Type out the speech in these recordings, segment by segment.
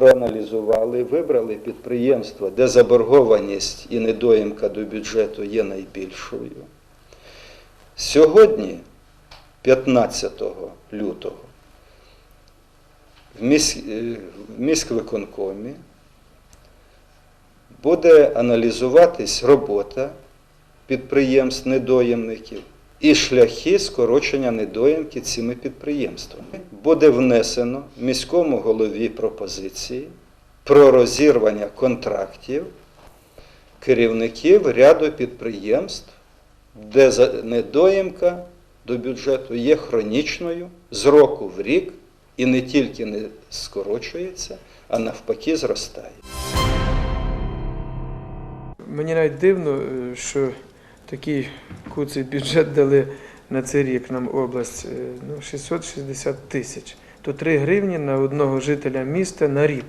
проаналізували, вибрали підприємства, де заборгованість і недоїмка до бюджету є найбільшою. Сьогодні, 15 лютого, е, в міськвиконкомі буде аналізуватись робота підприємств недоємників і шляхи скорочення недоїмки цими підприємствами. Буде внесено міському голові пропозиції про розірвання контрактів керівників ряду підприємств, де недоїмка до бюджету є хронічною з року в рік і не тільки не скорочується, а навпаки зростає. Мені навіть дивно, е, що такий куций бюджет дали на цей рік нам область. е, Ну, 660 тисяч. То 3 гривні на одного жителя міста на рік.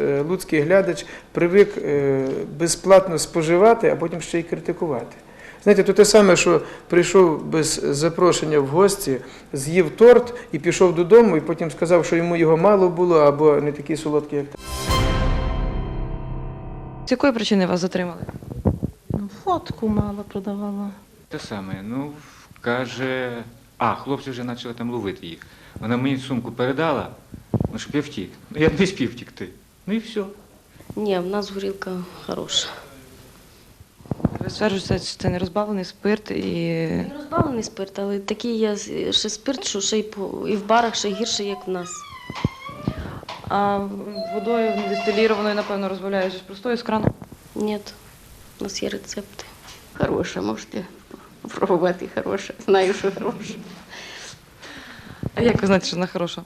Е, Луцький глядач привик е, безплатно споживати, а потім ще й критикувати. Знаєте, то те саме, що прийшов без запрошення в гості, з'їв торт і пішов додому, і потім сказав, що йому його мало було або не такий солодкий, як З якої причини вас затримали? Фотку мало продавала. Те саме, ну, каже, а, хлопці вже почали там ловити їх. Вона мені сумку передала, ну, щоб я втік. Ну, я не спів втікти. Ну і все. Ні, в нас горілка хороша. Ви стверджуєте, що це не розбавлений спирт і Не розбавлений спирт, але такий є ще спирт, що ще й, по, і в барах ще гірше, як в нас. а водою дистилірованою, напевно, розбавляють з простою з крану. Ні, нас є рецепти. Хороша, можете пробувати хороша. Знаю, що хороша. А як ви знаєте, що вона хороша?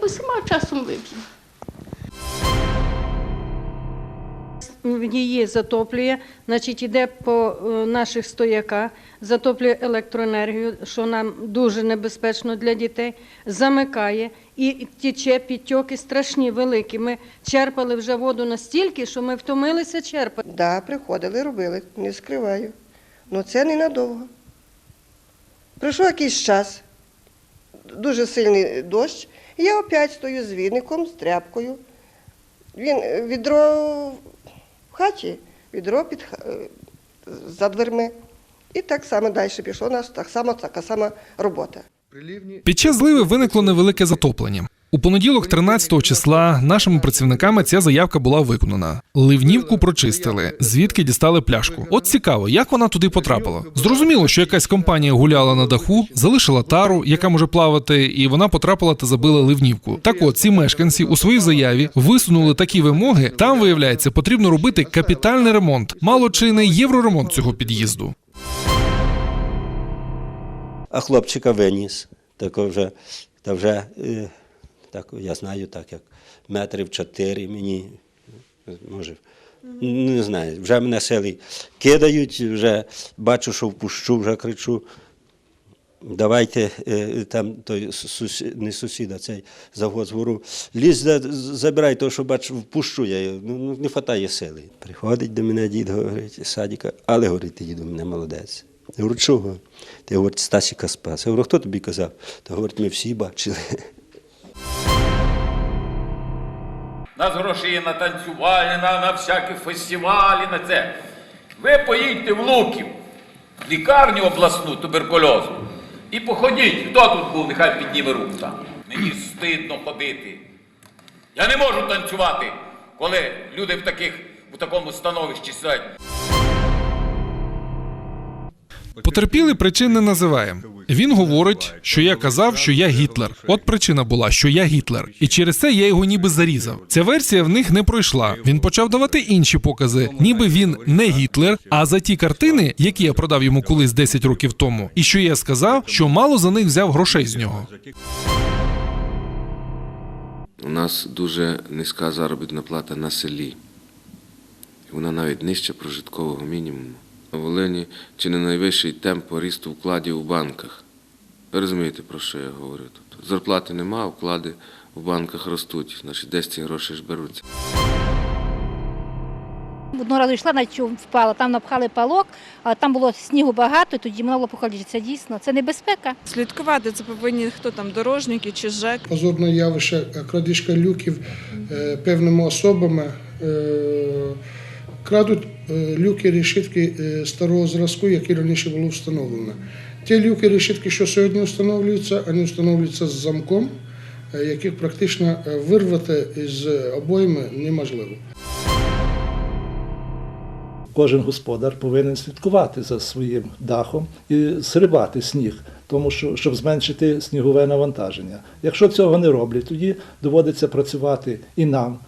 Бо сама часом вип'ю. Її затоплює, значить іде по е, наших стояках, затоплює електроенергію, що нам дуже небезпечно для дітей, замикає і тече підтьоки страшні, великі. Ми черпали вже воду настільки, що ми втомилися черпати. Да, приходили, робили, не скриваю. Ну це ненадовго. Пройшов якийсь час, дуже сильний дощ, і я опять стою з віником, з тряпкою. Він е, відро в хаті, відро під, е, за дверми. І так само далі пішло у нас, так само, така сама робота. Під час зливи виникло невелике затоплення. У понеділок, 13 числа, нашими працівниками ця заявка була виконана. Ливнівку прочистили, звідки дістали пляшку. От цікаво, як вона туди потрапила. Зрозуміло, що якась компанія гуляла на даху, залишила тару, яка може плавати, і вона потрапила та забила ливнівку. Так от ці мешканці у своїй заяві висунули такі вимоги. Там виявляється, потрібно робити капітальний ремонт. Мало чи не євроремонт цього під'їзду. А хлопчика виніс. Так вже, та вже е, так, я знаю, так як метрів чотири мені, може, не знаю, вже мене сили кидають, вже бачу, що впущу, вже кричу. Давайте е, там той сусід, не сусіда, цей завгод згору. Лізь, забирай того, що бачу, впущу я. його. Ну, ну, не вистачає сили. Приходить до мене дід, говорить, садіка, але говорить, ти діду, мене молодець. Я говорю, чого? Ти говорить, Стасіка спас. Я говорю, хто тобі казав? Та говорить, ми всі бачили. Нас гроші є на танцювальні, на, на всякі фестивалі, на це. Ви поїдьте в Луків, в лікарню обласну туберкульозу. І походіть, хто тут був, нехай підніме руку там. Мені стидно ходити. Я не можу танцювати, коли люди в, таких, в такому становищі сидять. Потерпілий причин не називає. Він говорить, що я казав, що я Гітлер. От причина була, що я Гітлер, і через це я його ніби зарізав. Ця версія в них не пройшла. Він почав давати інші покази, ніби він не Гітлер. А за ті картини, які я продав йому колись 10 років тому, і що я сказав, що мало за них взяв грошей з нього. У нас дуже низька заробітна плата на селі. Вона навіть нижче прожиткового мінімуму. На Волині чи не найвищий темп росту вкладів у банках. Ви розумієте, про що я говорю тут? Зарплати нема, вклади в банках ростуть. Значить, десь ці гроші ж беруться. одного разу йшла, навіть впала, там напхали палок, але там було снігу багато, і тоді могла покалічитися. Дійсно, це небезпека. Слідкувати це повинні хто там, дорожники чи ЖЕК. Позорне явище е, крадіжка люків е, певними особами. Крадуть е, люки решітки е, старого зразку, які раніше було встановлено. Ті люки решітки, що сьогодні встановлюються, вони встановлюються з замком, е, яких практично вирвати із обойми неможливо. Кожен господар повинен слідкувати за своїм дахом і зривати сніг, тому що щоб зменшити снігове навантаження. Якщо цього не роблять, тоді доводиться працювати і нам,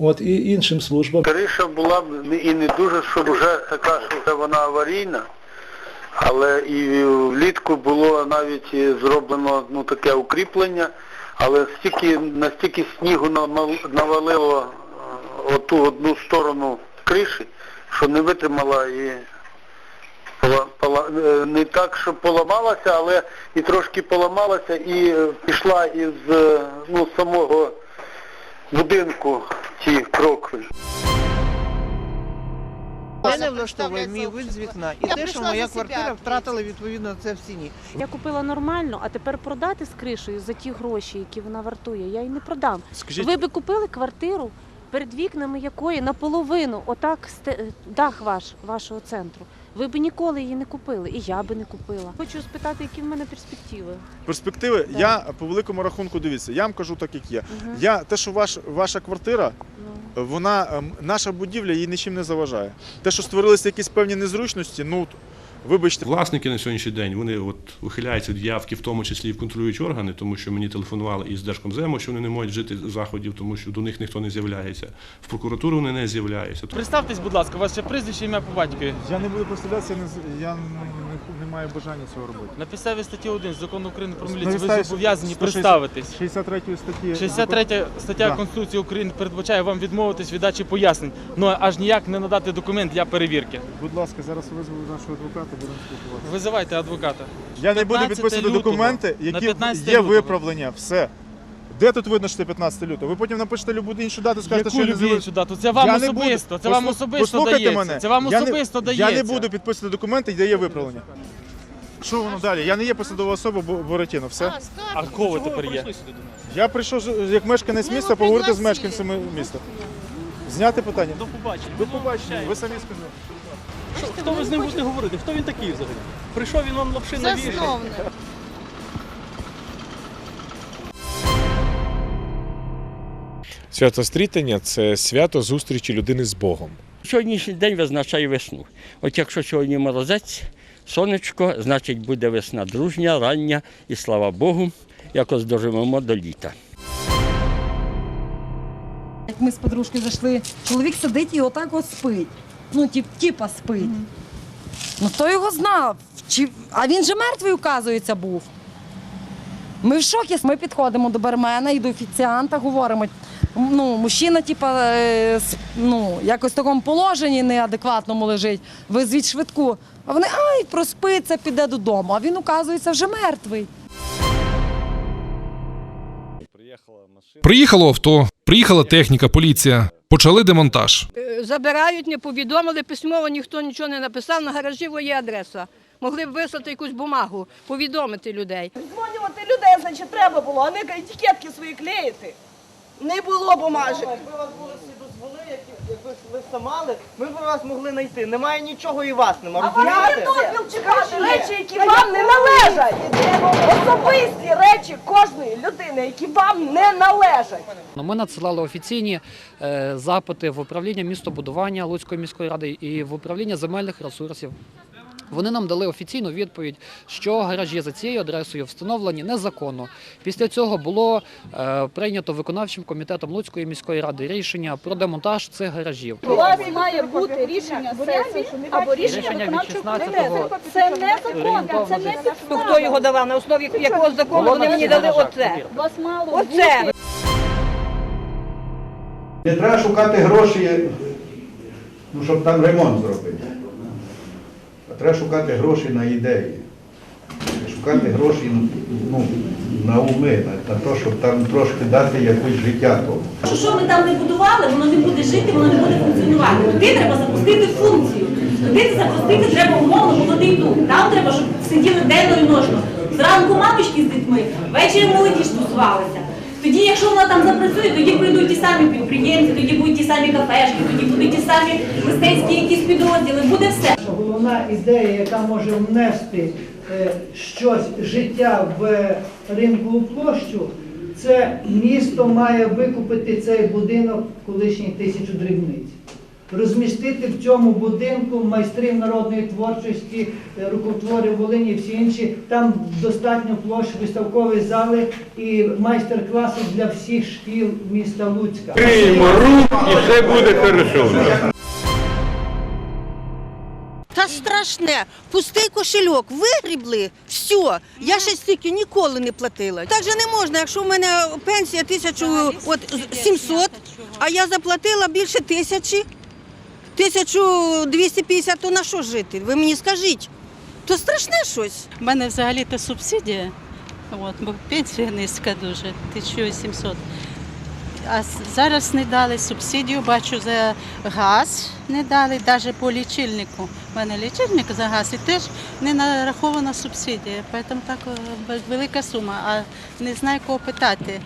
от і іншим службам. Криша була б і не дуже, щоб вже така, що вона аварійна. Але і влітку було навіть зроблено ну, таке укріплення, але стільки, настільки снігу навалило е, оту одну сторону криші, що не витримала і е, не так, що поламалася, але і трошки поламалася і пішла із е, ну, самого будинку ці крокви. Мене влаштовує мій вид з вікна і те, що моя квартира втратила відповідно це в ціні. Я купила нормально, а тепер продати з кришею за ті гроші, які вона вартує, я її не продам. Скажіть- Ви би купили квартиру, перед вікнами якої наполовину, отак сте- дах ваш, вашого центру. Ви б ніколи її не купили, і я би не купила. Хочу спитати, які в мене перспективи. Перспективи, я по великому рахунку дивіться, я вам кажу так, як є. Мгм. Я те, що ваш, ваша квартира, вона ем, наша будівля їй нічим не заважає. Те, що створилися якісь певні незручності, ну вибачте. Власники на сьогоднішній день вони от ухиляються від явки, в тому числі і в контролюючі органи, тому що мені телефонували із Держкомзему, що вони не можуть жити заходів, тому що до них ніхто не з'являється. В прокуратуру вони не з'являються. Представтесь, будь ласка, у вас ще прізвище, ім'я по батькові. Я не буду представлятися, я не, я не, маю бажання цього робити. На підставі статті 1 закону України про міліцію ви зобов'язані 160 представитись. 63 статті. 63 стаття Да. Конституції України передбачає вам відмовитись від дачі пояснень, ну аж ніяк не надати документ для перевірки. Будь ласка, зараз визву нашого адвоката, будемо спілкуватися. Визивайте адвоката. Я не буду 15 підписувати лютого. документи, На які 15 є лютого. виправлення. Все. Де тут видно, що це 15 лютого? Ви потім напишете любу іншу дату, скажете, Яку що я не іншу дату? Це вам Я не буду. особисто, це вам Послу- особисто Послухайте дається, мене. це вам Я не- особисто Я не буду підписувати документи, де є виправлення. Що воно далі? Я не є посадова особа Бо- Буратіно, все. А кого ви тепер є? Я прийшов як мешканець міста поговорити з мешканцями міста. Зняти питання. До побачення. До побачення. Ви самі сказали. Хто ви з ним будете говорити? Хто він такий взагалі? Прийшов він он лапши навішав. Свято стрітання це свято зустрічі людини з Богом. Сьогоднішній день визначає весну. От якщо сьогодні морозець, сонечко, значить буде весна дружня, рання і слава Богу, якось доживемо до літа. Як ми з подружкою зайшли, чоловік сидить і отак от спить. Ну, тип, типа спить. Ну хто його знав? Чи... А він же мертвий, оказується, був. Ми в шокі. Ми підходимо до бармена і до офіціанта, говоримо. Ну, мужчина, типа, е, ну, якось в такому положенні неадекватному лежить. Визвіть швидку. А вони ай, проспиться, піде додому. А він, оказується, вже мертвий. Приїхало авто, приїхала техніка, поліція. Почали демонтаж. Е, Забирають, не повідомили, письмово ніхто нічого не написав, на гаражі є адреса. Могли б вислати якусь бумагу, повідомити людей. Дзвонювати людей, значить, треба було, а не етикетки свої клеїти. Не було бумажок. Якби у вас були всі дозволи, які якби ви самали, ми б вас могли знайти. Немає нічого і вас нема. Розумієте? чекати речі, які вам не належать. Особисті речі кожної людини, які вам не належать. Ну, Ми надсилали офіційні е, запити в управління містобудування Луцької міської ради і в управління земельних ресурсів. Вони нам дали офіційну відповідь, що гаражі за цією адресою встановлені незаконно. Після цього було е, прийнято виконавчим комітетом Луцької міської ради рішення про демонтаж цих гаражів. У вас має бути рішення сесії або рішення Рішення від виконавчого 16-го. Це не закон, це не То Ну, хто його давав, на основі якого закону вони мені дали оце. Вас мало Оце. Не треба шукати гроші, ну, щоб там ремонт зробити. Треба шукати гроші на ідеї. шукати гроші ну, на уми, на, те, щоб там трошки дати якось життя тому. Що, що ми там не будували, воно не буде жити, воно не буде функціонувати. Туди треба запустити функцію. Туди запустити треба умовно молодий дух. Там треба, щоб сиділи денно і ночно. Зранку мамочки з дітьми, ввечері молоді тусувалися. Тоді, якщо вона там запрацює, тоді прийдуть ті самі підприємці, тоді будуть ті самі кафешки, тоді будуть ті самі мистецькі якісь підрозділи, буде все. Головна ідея, яка може внести е, щось життя в ринкову площу, це місто має викупити цей будинок колишній тисячу дрібниць. Розмістити в цьому будинку майстрів народної творчості, е, рукотворів Волині і всі інші. Там достатньо площ, виставкові зали і майстер-класи для всіх шкіл міста Луцька. і все буде хорошо. Та страшне. Пустий кошельок вигрібли, все. Я ще стільки ніколи не платила. Так же не можна, якщо в мене пенсія 1700, а я заплатила більше тисячі, 1250, то на що жити? Ви мені скажіть. То страшне щось. У мене взагалі то субсидія, от, бо пенсія низька дуже, 1700. А зараз не дали субсидію, бачу, за газ не дали, навіть по лічильнику. У мене лічильник за газ і теж не нарахована субсидія. Тому так е, велика сума. А не знаю, кого питати,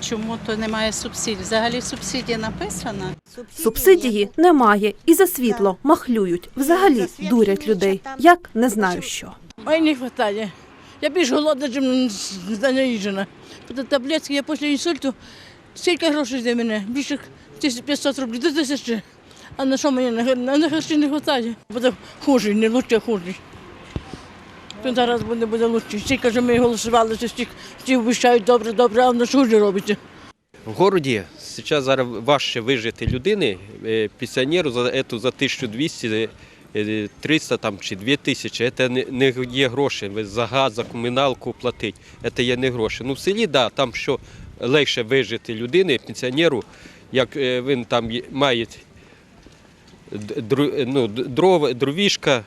чому то немає субсидій. Взагалі субсидія написана. Субсидії немає і за світло махлюють. Взагалі дурять людей. Як не знаю що. Ой, не вистачає. Я більш голодна, ніж наїжджена. Таблетки я після інсульту, скільки грошей для мене? Більше 1500 рублів, до тисячі. А на що мені на, гроші не вистачає? Буде хуже, не лучше, а хуже. То зараз буде, буде лучше. Всі, каже, ми голосували, що всі, всі обіцяють добре, добре, а на що ж робите? В городі зараз важче вижити людини, е, пенсіонеру за за 1200, е, 300 там, чи 2000, це не, не є гроші. За газ, за комуналку платити, це є не гроші. Ну в селі, да, там що легше вижити людини, пенсіонеру, як е, він там має д- ну, дров, дровішка,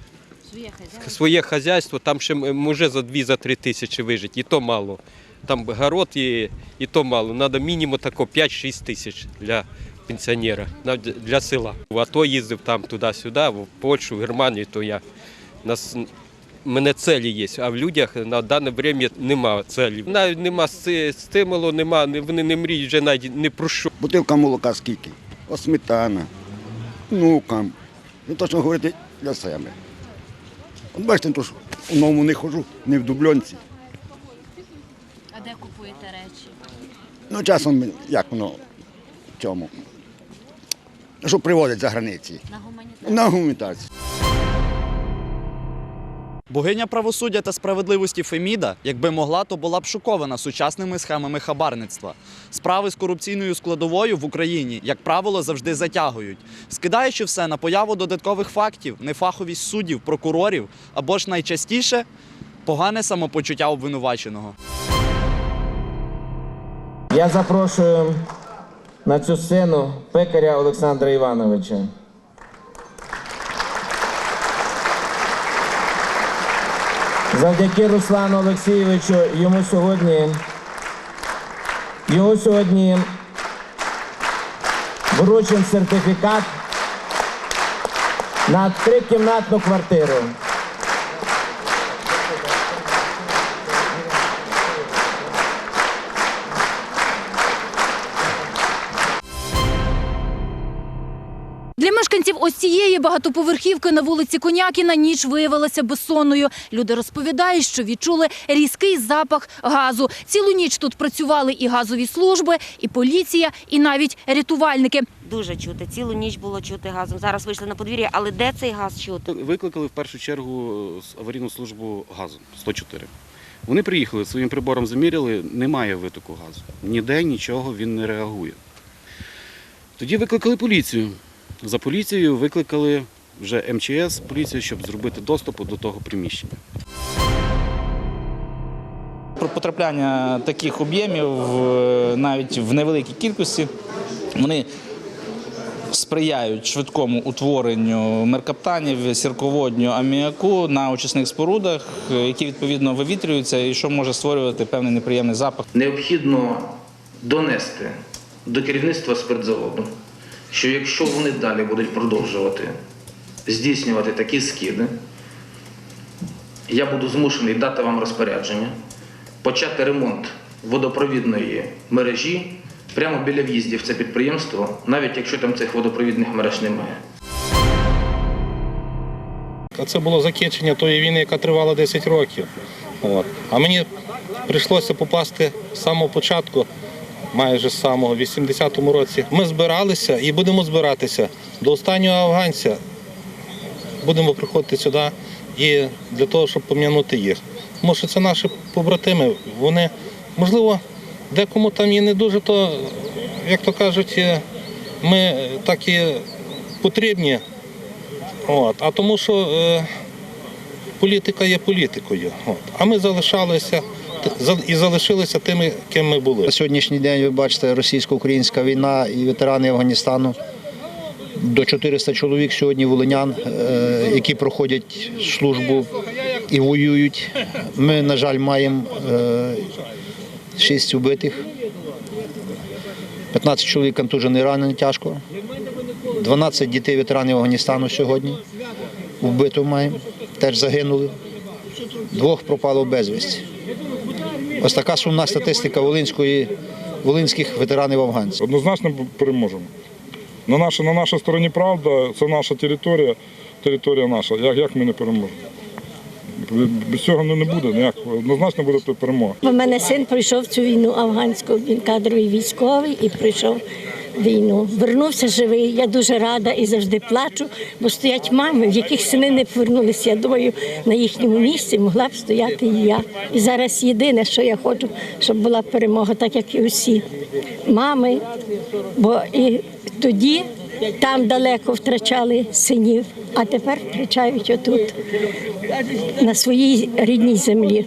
своє хазяйство, там ще може за 2-3 тисячі вижити, і то мало. Там город і, і то мало. Треба мінімум тако 5-6 тисяч для пенсіонера, для села. В АТО їздив там туди-сюди, в Польщу, в Германію, то я. Нас, у мене цілі є, а в людях на дане час немає целі. Навіть нема стимулу, нема, вони не мріють вже навіть не про що. Бутилка молока скільки? О, сметана, внукам. Ну, то, що говорити для себе. От бачите, то ж у новому не ходжу, не в дубльонці. А де купуєте речі? Ну, часом, як воно в цьому. Що привозять за границі? На гуманітарці. На гуманітарці. Богиня правосуддя та справедливості Феміда, якби могла, то була б шокована сучасними схемами хабарництва. Справи з корупційною складовою в Україні, як правило, завжди затягують, скидаючи все на появу додаткових фактів, нефаховість суддів, прокурорів або ж найчастіше погане самопочуття обвинуваченого. Я запрошую на цю сцену пекаря Олександра Івановича. Завдяки Руслану Олексійовичу йому сьогодні, йому сьогодні вручен сертифікат на трикімнатну квартиру. Мешканців ось цієї багатоповерхівки на вулиці Конякіна ніч виявилася безсонною. Люди розповідають, що відчули різкий запах газу. Цілу ніч тут працювали і газові служби, і поліція, і навіть рятувальники. Дуже чути. Цілу ніч було чути газом. Зараз вийшли на подвір'я, але де цей газ чути? Викликали в першу чергу аварійну службу газу 104. Вони приїхали своїм прибором заміряли, немає витоку газу. Ніде нічого він не реагує. Тоді викликали поліцію. За поліцією викликали вже МЧС, поліцію, щоб зробити доступ до того приміщення. Про потрапляння таких об'ємів е, навіть в невеликій кількості вони сприяють швидкому утворенню меркаптанів, сірководню, аміаку на очисних спорудах, е, які відповідно вивітрюються і що може створювати певний неприємний запах. Необхідно донести до керівництва спиртзаводу, що якщо вони далі будуть продовжувати здійснювати такі скиди, я буду змушений дати вам розпорядження, почати ремонт водопровідної мережі прямо біля в'їздів в це підприємство, навіть якщо там цих водопровідних мереж немає. Це було закінчення тої війни, яка тривала 10 років. От. А мені прийшлося попасти з самого початку, майже з самого 80-му році. Ми збиралися і будемо збиратися до останнього афганця. Будемо приходити сюди і для того, щоб пом'янути їх. Тому що це наші побратими. Вони, можливо, декому там і не дуже, то, як то кажуть, е, ми так і потрібні. От. А тому що е, політика є політикою. От. А ми залишалися і залишилися тими, ким ми були. На сьогоднішній день ви бачите російсько-українська війна і ветерани Афганістану. До 400 чоловік сьогодні волинян, е, які проходять службу і воюють. Ми, на жаль, маємо е, 6 вбитих, 15 чоловік контужені ранені тяжко, 12 дітей ветеранів Афганістану сьогодні вбито маємо, теж загинули. Двох пропало безвісті. Ось така сумна статистика волинської, волинських ветеранів афганців. Однозначно переможемо. На нашій, на нашій стороні правда, це наша територія, територія наша. Як, як ми не переможемо? Без цього не не буде ніяк. Однозначно буде перемога. У мене син пройшов цю війну афганську, він кадровий військовий і пройшов війну. Вернувся живий. Я дуже рада і завжди плачу, бо стоять мами, в яких сини не повернулися. Я думаю, на їхньому місці могла б стояти і я. І зараз єдине, що я хочу, щоб була перемога, так як і усі мами. Бо і тоді там далеко втрачали синів, а тепер втрачають отут, на своїй рідній землі.